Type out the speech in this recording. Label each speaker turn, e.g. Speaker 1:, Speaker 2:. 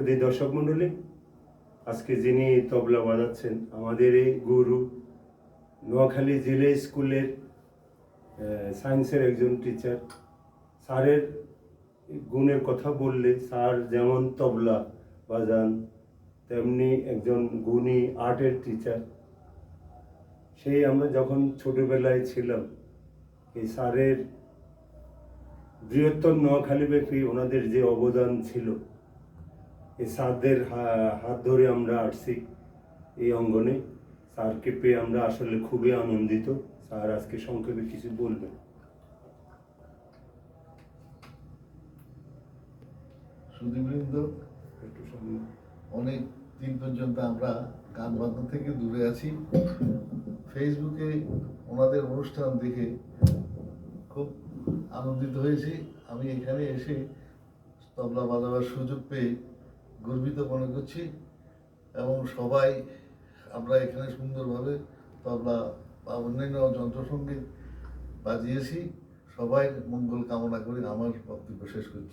Speaker 1: সুদী দর্শক মণ্ডলী, আজকে যিনি তবলা বাজাচ্ছেন, আমাদের এই গুরু নোয়াখালী জেলা স্কুলের সায়েন্সের একজন টিচার স্যারের গুণের কথা বললে স্যার যেমন তবলা বাজান, তেমনি একজন গুণী আর্টের টিচার সেই আমরা যখন ছোটোবেলায় ছিলাম, এই স্যারের বৃহত্তর নোয়াখালী ব্যাপী ওনাদের যে অবদান ছিল এই স্যারদের হাত ধরে আমরা আসছি এই অঙ্গনে। স্যারকে পেয়ে আমরা আসলে খুবই আনন্দিত। স্যার আজকে সংক্ষেপে কিছু বলবেন।
Speaker 2: সুদীবৃন্দ
Speaker 1: একটু
Speaker 2: অনেক দিন পর্যন্ত আমরা গান বাজনা থেকে দূরে আছি। ফেসবুকে ওনাদের অনুষ্ঠান দেখে খুব আনন্দিত হয়েছি। আমি এখানে এসে তবলা বাজাবার সুযোগ পেয়ে গর্বিত মনে করছি এবং সবাই আমরা এখানে সুন্দরভাবে তবলা বা অন্যান্য যন্ত্রসঙ্গীত বাজিয়েছি। সবাই মঙ্গল কামনা করে আমার বক্তব্য শেষ করছি।